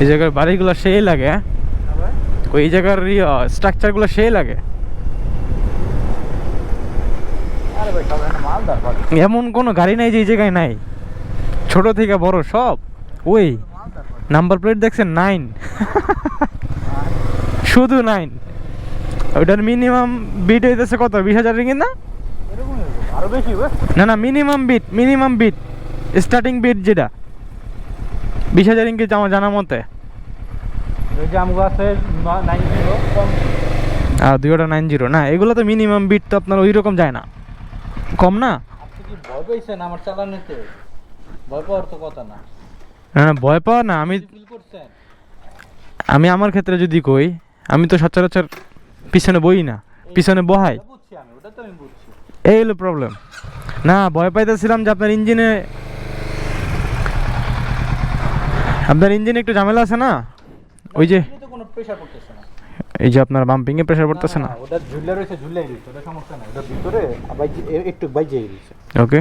এই জায়গার বাড়িগুলো সেই লাগে? ওই জায়গার স্ট্রাকচারগুলো সেই লাগে। এমন কোনো গাড়ি নাই যে এই জায়গায় নাই। ছোট থেকে বড় সব। ওই নাম্বার প্লেট দেখছেন? নাইন শুধু নাইন ওইটার মিনিমাম বিট হইতেছে কত? বিশ হাজার রিঙ্গিত না? না না minimum bid minimum bid starting bid যেটা। বিশ হাজার ইঙ্গিত আমার জানা মতে? আর দুইটা নাইন জিরো না? এগুলো তো মিনিমাম বিট তো আপনার ওই রকম যায় না। কম না? আপনি ভয় পেয়েছেন আমার চালানোতে? ভয় পাওয়ার তো কথা না। না না ভয় পাওয়া না আমি আমি আমার ক্ষেত্রে যদি কই আমি তো সচরাচর পিছনে বই না পিছনে বহাই। এই হলো প্রবলেম না ভয় পাইতেছিলাম যে আপনার ইঞ্জিনে আপনার ইঞ্জিন একটু ঝামেলা আছে না? ওই যে না। এই যে আপনার বাম্পিং এ প্রেসার পড়তেছে না? ওটা ঝুলে রয়েছে ঝুলে রয়েছে ওটা সমস্যা নাই ওটা ভিতরে আবার একটু বাইজে রয়েছে। ওকে